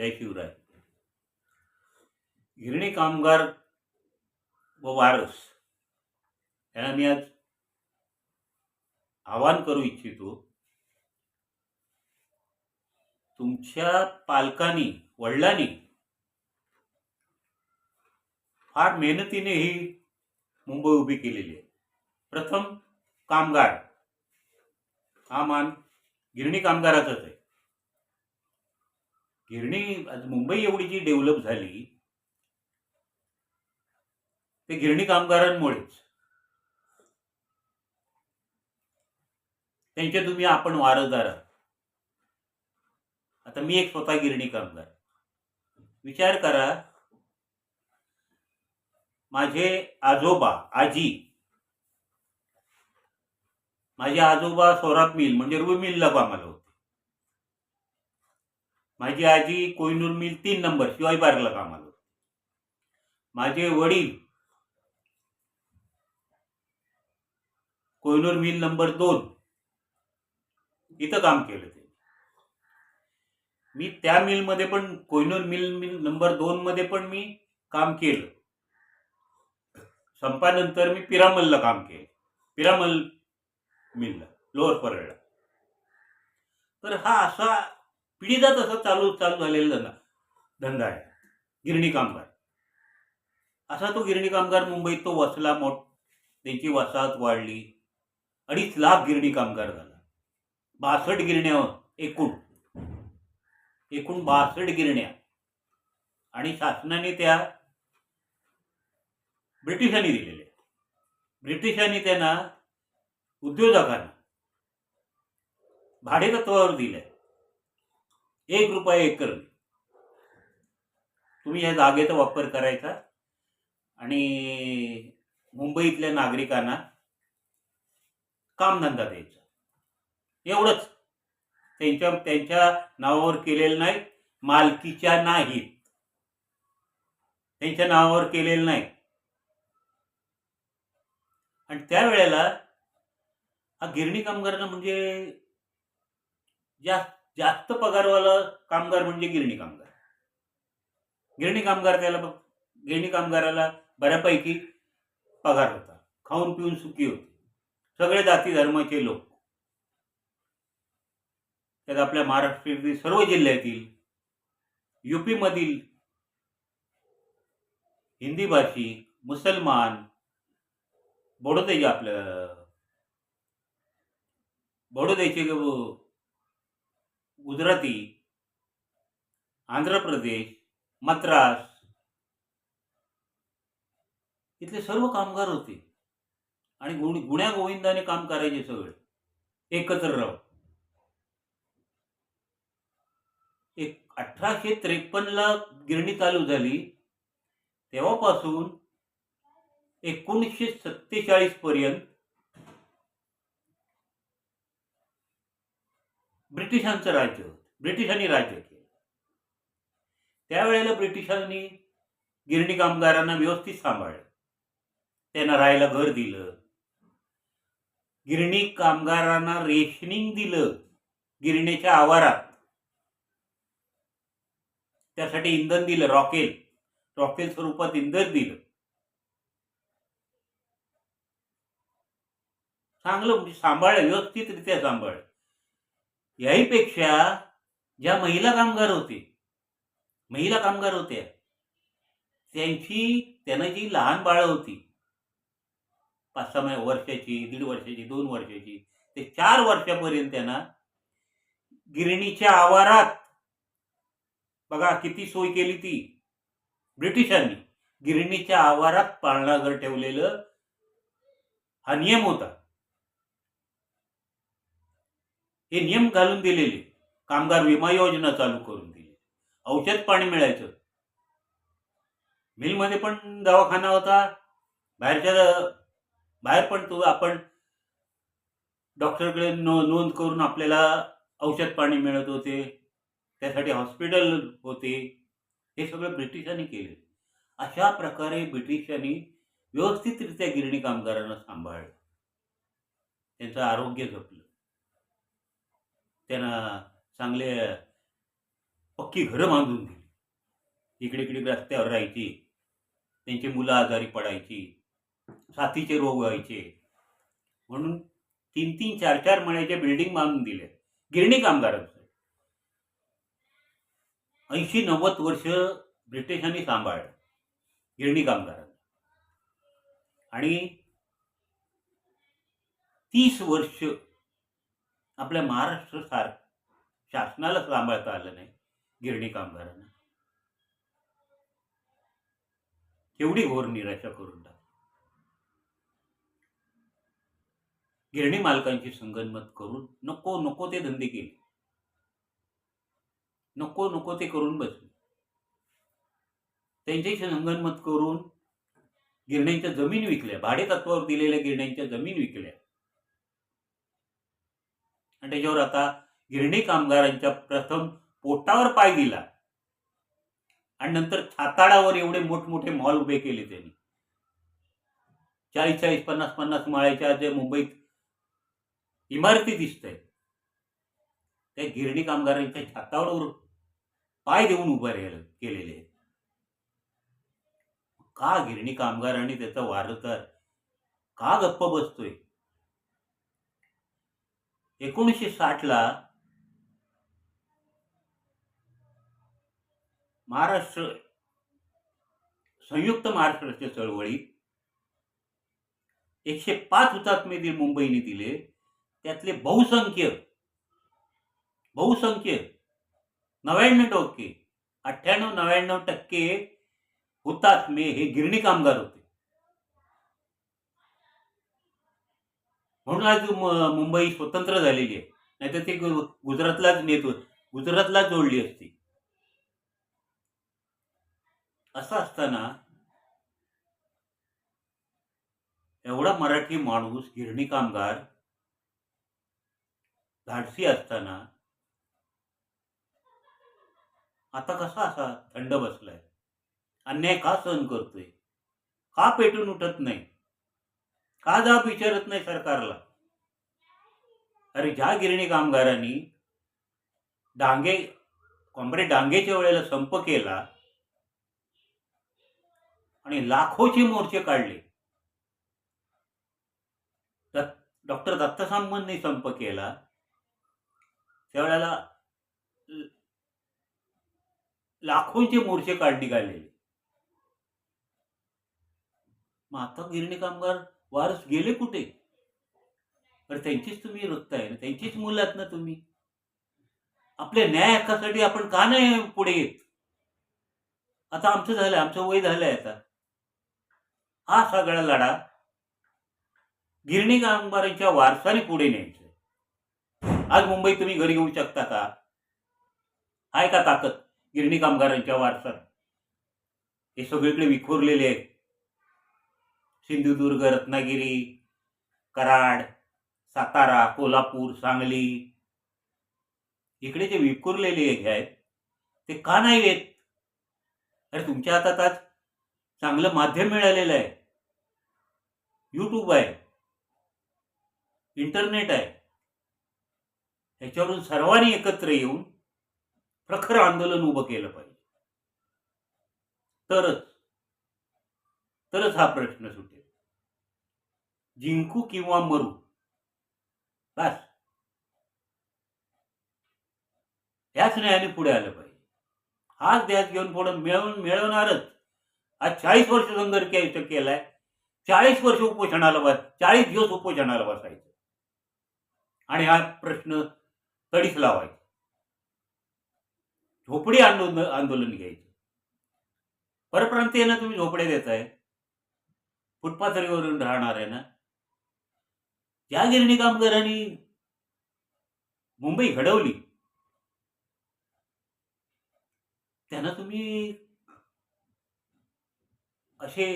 जय शिवराय गिरणी कामगार व वारस यांना मी आज आवाहन करू इच्छितो तुमच्या पालकांनी वडिलांनी फार मेहनतीने ही मुंबई उभी केलेली आहे. प्रथम कामगार हा मान गिरणी कामगाराचाच आहे. गिरणी आज मुंबई एवढी जी डेव्हलप झाली ते गिरणी कामगारांमुळेच. त्यांचे तुम्ही आपण वारसदार आहात. आता मी एक स्वतः गिरणी कामगार. विचार करा माझे आजोबा आजी माझे आजोबा सोराब मिल म्हणजे रुई मिलला कामाला होते माझी आजी कोयनूर मिल तीन नंबर शिवाई पार्कला कामाला माझे वडील कोहिनूर मिल नंबर दोन इथं काम केलं ते मी त्या मिलमध्ये पण कोयनूर मिल मिल नंबर दोन मध्ये पण मी काम केलं. संपानंतर मी पिरामलला काम केलं. पिरामल मिलला लोअर परळला. तर हा असा पिढीचा तसं चालू चालू झालेला धंदा. धंदा आहे. गिरणी कामगार. असा तो गिरणी कामगार मुंबईत तो वसला मोठ त्यांची वसाहत वाढली. अडीच लाख गिरणी कामगार झाला. बासष्ट गिरण्या हो, एकूण. एकूण बासष्ट गिरण्या. आणि शासनाने त्या ब्रिटिशांनी दिलेल्या. ब्रिटिशांनी त्यांना उद्योजकांना भाडेतत्वावर तत्वावर एक रुपया एकर तुम्ही या जागेचा वापर करायचा. आणि मुंबईतल्या नागरिकांना कामधंदा द्यायचा. एवढंच. त्यांच्या त्यांच्या नावावर केलेलं नाही मालकीच्या नाहीत त्यांच्या नावावर केलेलं नाही. आणि त्यावेळेला हा गिरणी कामगारांना म्हणजे जास्त जास्त पगारवाला कामगार म्हणजे गिरणी कामगार. गिरणी कामगार त्याला गिरणी कामगाराला बऱ्यापैकी पगार होता. खाऊन पिऊन सुखी होते. सगळे जाती धर्माचे लोक. त्यात आपल्या महाराष्ट्रातील सर्व जिल्ह्यातील युपीमधील हिंदी भाषिक मुसलमान बडोदे आपलं बडोदेचे ग- गुजराती आंध्र प्रदेश मद्रास इथले सर्व कामगार होते. आणि गुण गुण्या गोविंदाने काम करायचे सगळे. एकत्र राहून. एक अठराशे त्रेपन्नला गिरणी चालू झाली. तेव्हापासून एकोणीसशे सत्तेचाळीस पर्यंत ब्रिटिशांचं राज्य होतं. ब्रिटिशांनी राज्य केलं. त्यावेळेला ब्रिटिशांनी गिरणी कामगारांना व्यवस्थित सांभाळलं. त्यांना राहायला घर दिलं. गिरणी कामगारांना रेशनिंग दिलं गिरणीच्या आवारात. त्यासाठी इंधन दिलं रॉकेल. रॉकेल स्वरूपात इंधन दिलं. चांगलं म्हणजे सांभाळलं व्यवस्थितरित्या सांभाळलं. याहीपेक्षा ज्या महिला कामगार होते महिला कामगार होत्या त्यांची त्यांना जी लहान बाळं होती पाच सहा वर्षाची दीड वर्षाची दोन वर्षाची ते चार वर्षापर्यंत त्यांना गिरणीच्या आवारात बघा किती सोय केली ती ब्रिटिशांनी गिरणीच्या आवारात पाळणाघर ठेवलेलं हा नियम होता. हे नियम घालून दिलेले. कामगार विमा योजना चालू करून दिली. औषध पाणी मिळायचं. मिलमध्ये पण दवाखाना होता. बाहेरच्या बाहेर पण तो आपण डॉक्टरकडे नो नोंद करून आपल्याला औषध पाणी मिळत होते. त्यासाठी हॉस्पिटल होते. हे सगळं ब्रिटिशांनी केले. अशा प्रकारे ब्रिटिशांनी व्यवस्थितरित्या गिरणी कामगारांना सांभाळलं. त्यांचं आरोग्य जपलं. त्यांना चांगले पक्की घरं बांधून दिली. इकडे इकडे रस्त्यावर राहायची त्यांची मुलं आजारी पडायची साथीचे रोग व्हायचे. म्हणून तीन तीन चार चार मण्याच्या बिल्डिंग बांधून दिल्या. गिरणी कामगारांचं ऐंशी नव्वद वर्ष ब्रिटिशांनी सांभाळलं. गिरणी कामगारांना आणि तीस वर्ष आपल्या महाराष्ट्र सार शासनाला सांभाळता आलं नाही गिरणी कामगारांना. केवढी घोर निराशा करून टाक. गिरणी मालकांची संगनमत करून नको नको ते धंदे केले. नको नको ते करून बसले. त्यांच्याशी संगनमत करून गिरण्यांच्या जमीन विकल्या भाडे तत्वावर दिलेल्या गिरण्यांच्या जमीन विकल्या. आणि त्याच्यावर आता गिरणी कामगारांच्या प्रथम पोटावर पाय दिला. आणि नंतर छाताडावर एवढे मोठमोठे मॉल उभे केले त्यांनी. चाळीस चाळीस पन्नास पन्नास माळ्याच्या जे मुंबईत इमारती दिसत आहेत त्या गिरणी कामगारांच्या छातावर पाय देऊन उभं राहिले केलेले आहेत. का गिरणी कामगारांनी त्याचा वारसदार का गप्प बसतोय? एकोणीसशे साठ ला महाराष्ट्र संयुक्त महाराष्ट्राच्या चळवळीत एकशे पाच हुतात्मे दिले मुंबईने दिले. त्यातले बहुसंख्य बहुसंख्य नव्याण्णव टक्के अठ्ठ्याण्णव नव्याण्णव टक्के हुतात्मे हे गिरणी कामगार होते. म्हणून आज मुंबई स्वतंत्र झालेली आहे. नाहीतर ते गुजरातलाच नेत गुजरातला गुजरातलाच जोडली असती. असं असताना एवढा मराठी माणूस गिरणी कामगार धाडसी असताना आता कसा असा थंड बसलाय? अन्याय का सहन करतोय? का पेटून उठत नाही? का जाब विचारत नाही सरकारला? अरे ज्या गिरणी कामगारांनी डांगे कॉम्रेड डांगेच्या वेळेला संप केला आणि लाखोचे मोर्चे काढले. डॉक्टर दत्तसांबंनी संप केला. त्यावेळेला लाखोंचे मोर्चे काढ निघालेले. मग आता गिरणी कामगार वारस गेले कुठे? तर त्यांचीच तुम्ही रोखताय ना त्यांचीच मुलं आहेत ना तुम्ही. आपल्या न्याय हक्कासाठी आपण का नाही पुढे येत? आता आमचं झालंय आमचं वय झालंय आता. हा सगळा लढा गिरणी कामगारांच्या वारसाने पुढे न्यायचं आज मुंबई तुम्ही घरी येऊ शकता का? आहे का ताकद गिरणी कामगारांच्या वारसात? हे सगळीकडे विखुरलेले आहेत. सिंधुदुर्ग रत्नागिरी कराड सातारा कोल्हापूर सांगली. इकडे जे विखुरलेले आहेत ते का नाही येत अरे तुमच्या हातात आज चांगलं माध्यम मिळालेलं आहे. यूट्यूब आहे. इंटरनेट आहे. ह्याच्यावरून सर्वांनी एकत्र येऊन प्रखर आंदोलन उभं केलं पाहिजे. तरच तरच हा प्रश्न सुटेल. जिंकू किंवा मरू. बस. याच न्यायाने पुढे आलं पाहिजे. हाच ध्यास घेऊन पुढे मिळवून मिळवणारच. आज चाळीस वर्ष संघर्ष केलाय. चाळीस वर्ष उपोषणाला बस चाळीस दिवस उपोषणाला बसायचं. आणि हा प्रश्न तडीच लावायचा. झोपडी आंदोलन आंदोलन घ्यायचं. परप्रांतीयांना तुम्ही झोपडे देताय. फुटपाथरीवरून राहणार आहे ना? त्या गिरणी कामगारांनी मुंबई घडवली. त्यांना तुम्ही असे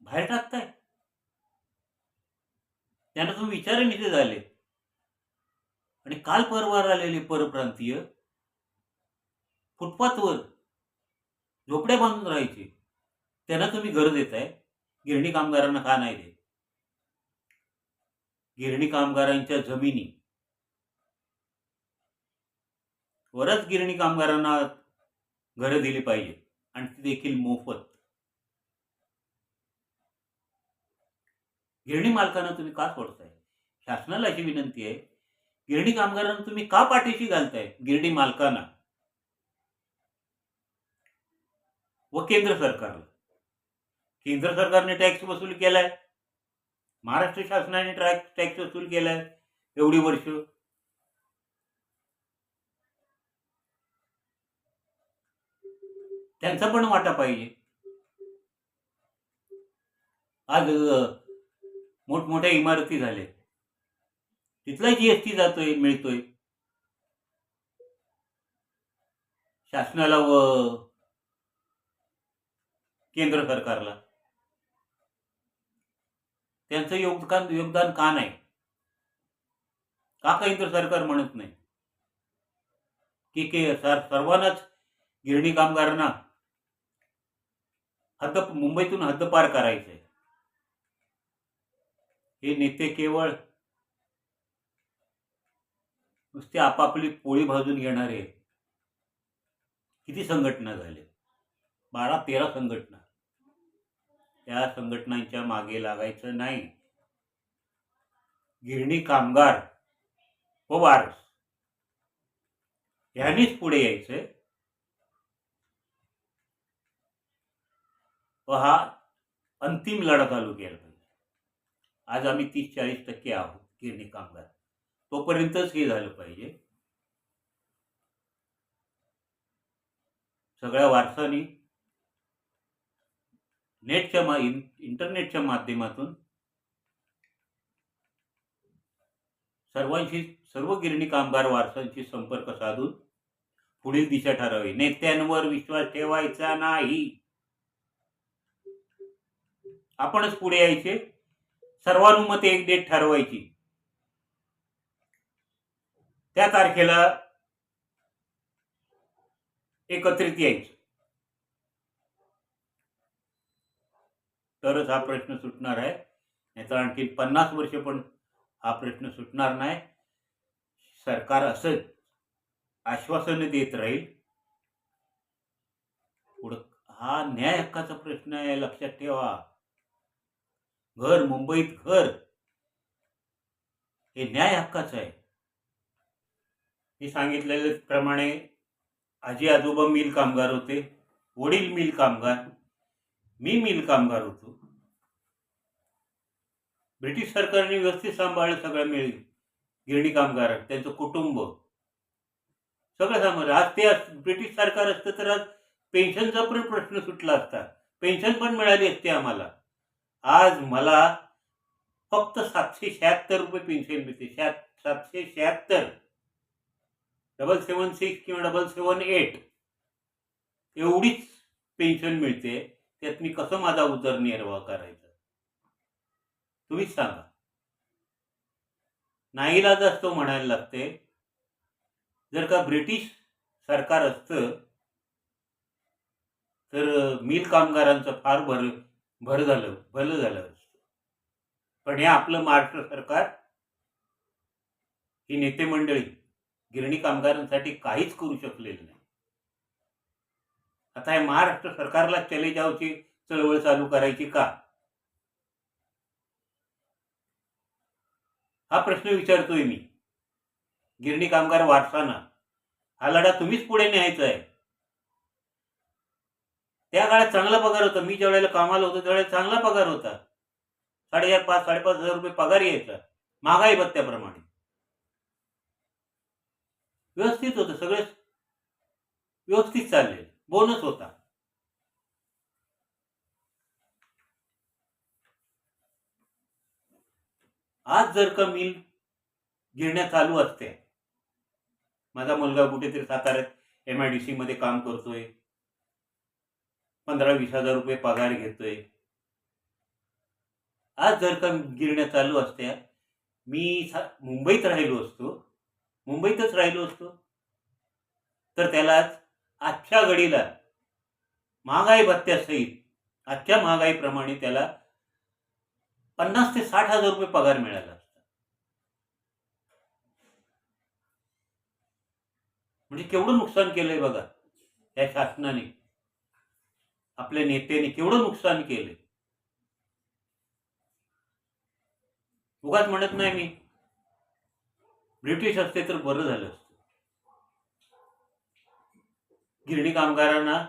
बाहेर टाकताय? त्यांना तुम्ही विचारनिचे झाले. आणि काल परवार आलेले परप्रांतीय फुटपाथवर झोपड्या बांधून राहायचे. त्यांना तुम्ही घर देताय. गिरणी कामगारांना का नाही देत? गिरणी कामगारांच्या जमिनी. वरच गिरणी कामगारांना घरं दिली पाहिजे आणि ती देखील मोफत. गिरणी मालकांना तुम्ही का सोडताय? शासनाला अशी विनंती आहे गिरणी कामगारांना तुम्ही का पाठीशी घालताय? गिरणी मालकांना. व केंद्र सरकारला. केंद्र सरकारने टॅक्स वसूल केलाय. महाराष्ट्र शासनाने ट्रॅक टॅक्स वसूल केलाय एवढी वर्ष. त्यांचा पण वाटा पाहिजे. आज मोठमोठ्या इमारती झाल्या. तिथला जीएसटी जातोय मिळतोय. शासनाला व केंद्र सरकारला. त्यांचं योगदान योगदान का नाही? का केंद्र सरकार म्हणत नाही? की के सर सर्वांनाच गिरणी कामगारांना हद्द मुंबईतून हद्दपार करायचंय. हे नेते केवळ नुसते आपापली पोळी भाजून घेणारे किती संघटना झाले? बारा तेरा संघटना. त्या संघटनांच्या मागे लागायचं नाही. गिरणी कामगार व वारस ह्यांनीच पुढे यायचंय व हा अंतिम लढा चालू केला. पाहिजे आज आम्ही तीस चाळीस टक्के आहोत गिरणी कामगार. तोपर्यंतच हे झालं पाहिजे. सगळ्या वारसानी नेटच्या मा इन- इंटरनेटच्या माध्यमातून सर्वांशी सर्व गिरणी कामगार वारसांशी संपर्क साधून पुढील दिशा ठरावी. नेत्यांवर विश्वास ठेवायचा नाही. आपणच पुढे यायचे. सर्वानुमते एक डेट ठरवायची. त्या तारखेला एकत्रित यायचं. तरच हा प्रश्न सुटणार आहे. नाहीतर आणखी पन्नास वर्ष पण हा प्रश्न सुटणार नाही. सरकार असंच आश्वासन देत राहील. पुढं हा न्याय हक्काचा प्रश्न आहे लक्षात ठेवा. घर मुंबईत घर हे न्याय हक्काचं आहे. मी सांगितलेल्याप्रमाणे आजी आजोबा मिल कामगार होते वडील मिल कामगार. मी मिल कामगार होतो. ब्रिटिश सरकारने व्यवस्थित सांभाळलं सगळं मिळेल गिरणी कामगार त्यांचं कुटुंब. सगळं सांभाळलं. आज ते ब्रिटिश सरकार असतं तर आज पेन्शनचा पण प्रश्न सुटला असता. पेन्शन पण मिळाली असते आम्हाला. आज मला फक्त सातशे शहात्तर रुपये पेन्शन मिळते. शहा- सातशे शहात्तर. डबल सेवन सिक्स किंवा डबल सेवन एट. एवढीच पेन्शन मिळते. त्यात मी कसं माझा उदरनिर्वाह करायचा? तुम्हीच सांगा. नाईलाज असतो म्हणायला लागते. जर का ब्रिटिश सरकार असतं तर मिल कामगारांचं फार भर भर झालं भलं झालं असतं. पण हे आपलं महाराष्ट्र सरकार ही नेते मंडळी गिरणी कामगारांसाठी काहीच करू शकलेलं नाही. आता हे महाराष्ट्र सरकारला चले जावची चळवळ चालू करायची का? हा प्रश्न विचारतोय मी. गिरणी कामगार वारसाना. हा लढा तुम्हीच पुढे न्यायचा आहे त्या काळात चांगला पगार होता. मी ज्या वेळेला कामाला होतो त्यावेळेला चांगला पगार होता. साडेचार पाच साडेपाच हजार रुपये पगार यायचा. महागाई भत्त्याप्रमाणे. व्यवस्थित होतं. सगळे व्यवस्थित चालले बोनस होता. आज जर का मिल गिरण्या चालू असते. माझा मुलगा कुठेतरी साताऱ्यात एम आय डी सी मध्ये काम करतोय. पंधरा वीस हजार रुपये पगार घेतोय. आज जर का गिरण्या चालू असत्या मी मुंबईत राहिलो असतो. मुंबईतच राहिलो असतो. तर त्याला आज आजच्या घडीला महागाई भत्त्यासहित आजच्या महागाईप्रमाणे त्याला पन्नास ते साठ हजार रुपये पगार मिळाला असता. म्हणजे केवढं नुकसान केलंय बघा या शासनाने आपल्या नेत्याने केवढं नुकसान केलंय. उगाच म्हणत नाही मी ब्रिटिश असते तर बरं झालं असतं. गिरणी कामगारांना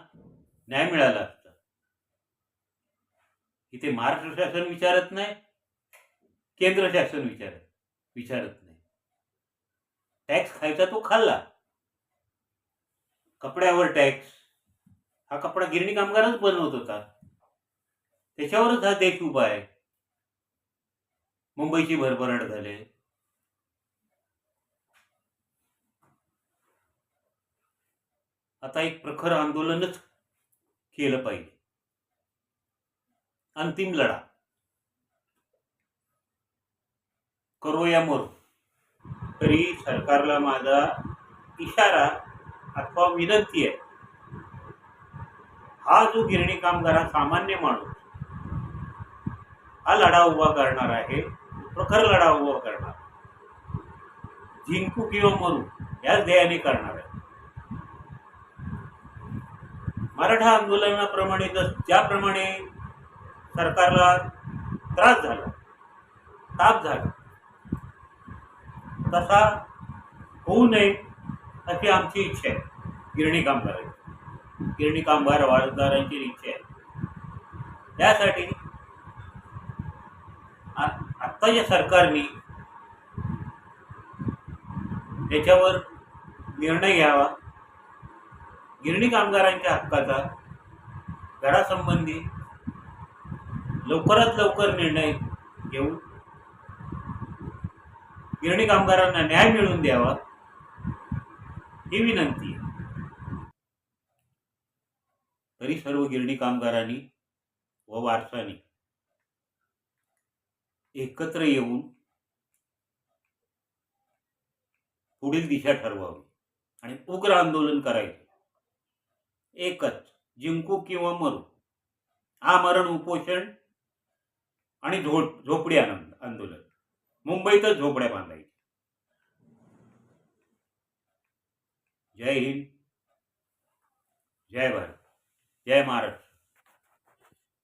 न्याय मिळाला असता. इथे महाराष्ट्र शासन विचारत नाही केंद्र शासन विचारत विचारत नाही. टॅक्स खायचा तो खाल्ला. कपड्यावर टॅक्स हा कपडा गिरणी कामगारच बनवत होता. त्याच्यावरच हा देश उभा आहे. मुंबईची भरभराट झाली. आता एक प्रखर आंदोलनच केलं पाहिजे. अंतिम लढा. करो या मोर. तरी सरकारला माझा इशारा अथवा विनंती आहे. हा जो गिरणी कामगार हा सामान्य माणूस हा लढा उभा करणार आहे प्रखर लढा उभा करणार जिंकू किंवा मरू याच ध्येयाने करणार आहे. मराठा आंदोलनाप्रमाणे जस ज्याप्रमाणे सरकारला त्रास झाला ताप झाला तसा होऊ नये अशी आमची इच्छा आहे. गिरणी कामगारांची गिरणी कामगार वारसदारांची इच्छा आहे. त्यासाठी आत्ताच्या सरकारने याच्यावर निर्णय घ्यावा. गिरणी कामगारांच्या हक्काचा घरासंबंधी लवकरात लवकर निर्णय घेऊन गिरणी कामगारांना न्याय मिळवून द्यावा ही विनंती आहे. तरी सर्व गिरणी कामगारांनी व वारसांनी एकत्र येऊन पुढील दिशा ठरवावी आणि उग्र आंदोलन करायचे. एकच जिंकू किंवा मरू. आमरण उपोषण आणि झो झोपडी आनंद आंदोलन. मुंबईतच झोपड्या बांधायच्या. जय हिंद. जय भारत. जय महाराष्ट्र.